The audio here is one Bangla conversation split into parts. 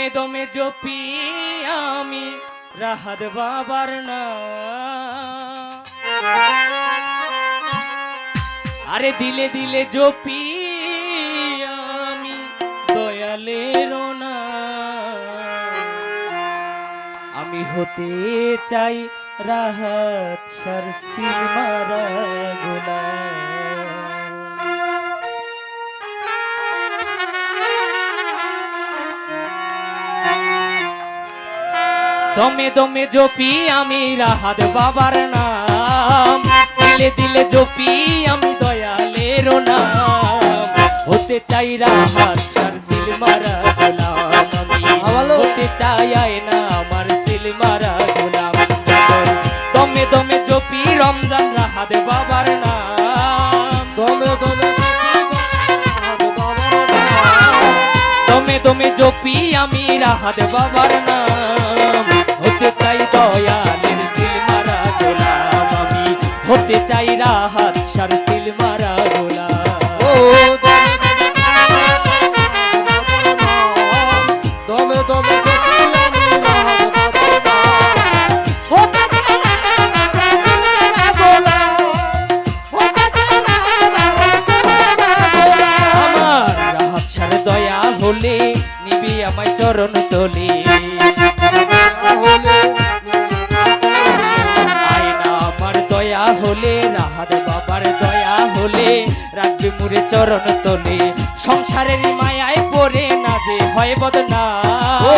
দমে দমে জপি আমি রাহাত বাবার না। আরে দিলে দিলে জপি আমি দয়ালের না। আমি হতে চাই রাহাত সার সিলমারা গোলাম দমে দমে জপি আমি রাহাত বাবার নাম। দিলে দিলে জপি আমি দয়ালের নাম। হতে চাই রাহাত সার সিলমারা গোলাম আমি। হতে চাই আয় না আমার সিলমারা গোলাম দমে দমে জপি রমজান রাহাত বাবার নাম। দমে দমে দমে দমে জপি আমি রাহাত বাবার নাম। চাই রাহাত সার সিলমারা গোলাম ও দমে দমে আমার রাহাত সার দয়া হলে নিবি আমায় চরণ তোলে। আমার দয়া হলে মুরে চরণ তোলে সংসারের মায়ায় পড়ে না যে হয় বদনা ও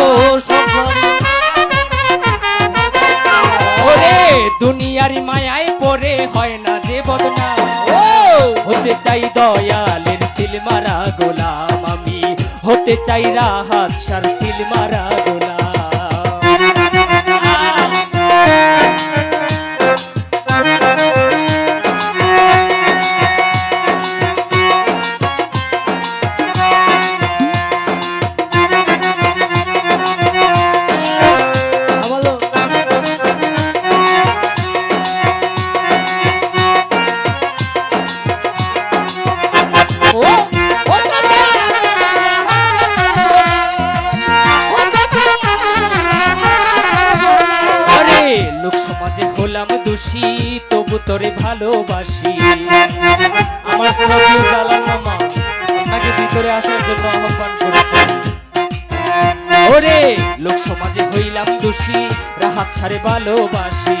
ওরে দুনিয়ার মায়ায় পড়ে হয় না যে বদনা ও। হতে চাই দয়ালের তিল মারা গোলাম আমি হতে চাই রাহাত সার তিল মারা দোষী তবু তোরে ভালোবাসি। আমার প্রভু জালাল মামা আপনাকে ভিতরে আসার জন্য আহ্বান করেছে। ওরে লোক সমাজে হইলাম দোষী রাহাত সারে ভালোবাসি।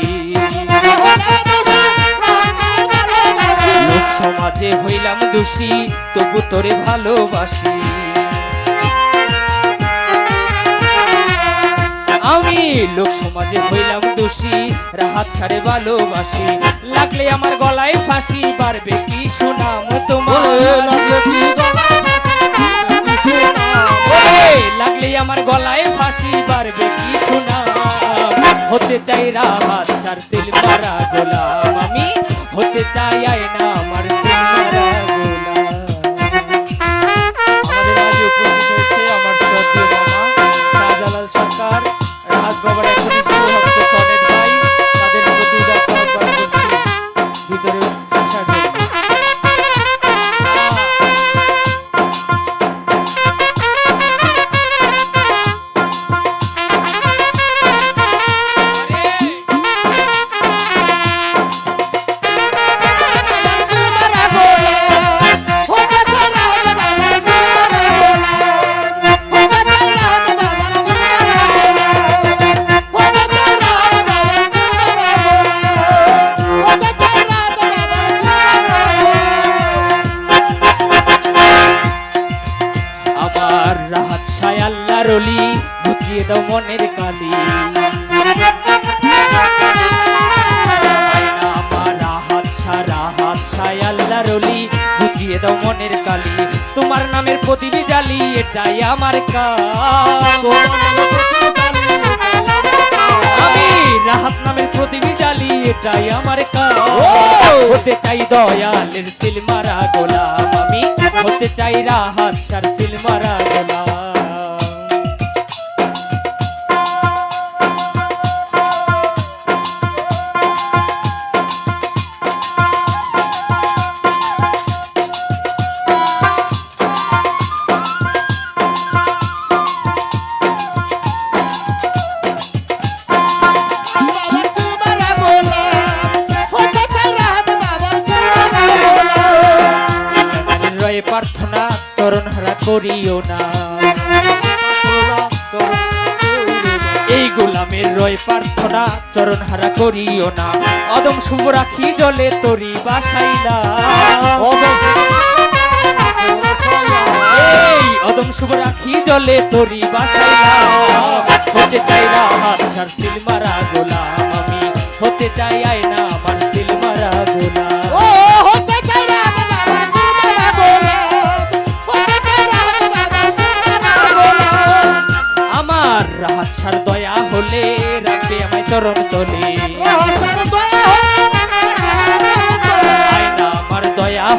লোক সমাজে হইলাম দোষী তবু তোরে ভালোবাসি। লোক সমাজে হইলাম দোষী রাহাত ছাড়ে ভালোবাসি। লাগলে আমার গলায় ফাঁসি পারবে কি সুনাম তোমার? লাগলে আমার গলায় ফাঁসি বাড়বে কি সুনাম হতে চাই রাহাত সার তিল মারা গোলাম আমি হতে চাই আয়না নামের প্রতিবি জালি, এটাই আমার কাজ। আমি রাহাত নামের প্রতিবি জালি, এটাই আমার কাজ। হতে চাই দয়ালের সিল মারা গোলাম, আমি হতে চাই রাহাত সার না, তরুণ হারা করিও না। এই গোলামের রয় প্রার্থনা চরণ হারা করিও না। অদম শুভ রাখি জলে তরি বাসাইলা অদম শুভ রাখি জলে তরি বাসাইলা হতে চাই না রাহাত সার মারা গোলাম, আমি হতে চাই আয় না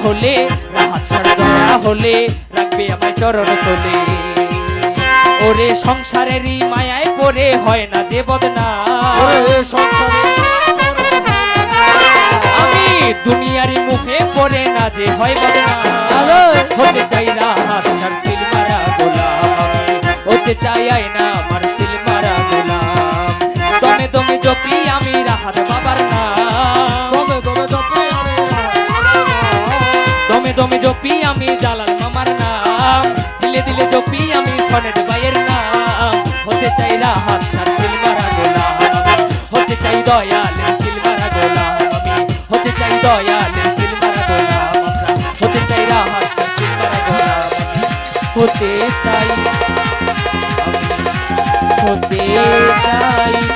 হলে রাহাত সার দয়া হলে রাখবে আমায় চরণ তলে। ওরে সংসারেরই মায়ায় পড়ে হয় না যে বদনা আমি দুনিয়ারই মুখে পড়ে না যে হয় বদনা হতে চাই রাহাত সার সিল মারা গোলাম। হতে চাই না আমার আমি জালাল মামার নাম। দিলে দিলে জপি আমি সনেট ভাইয়ের নাম। হতে চাই রাহাত সার সিল মারা গোলাম হতে চাই দয়াল সিল মারা গোলাম আমি। হতে চাই দয়াল সিল মারা গোলাম হতে চাই রাহাত সার সিল মারা গোলাম হতে চাই হতে চাই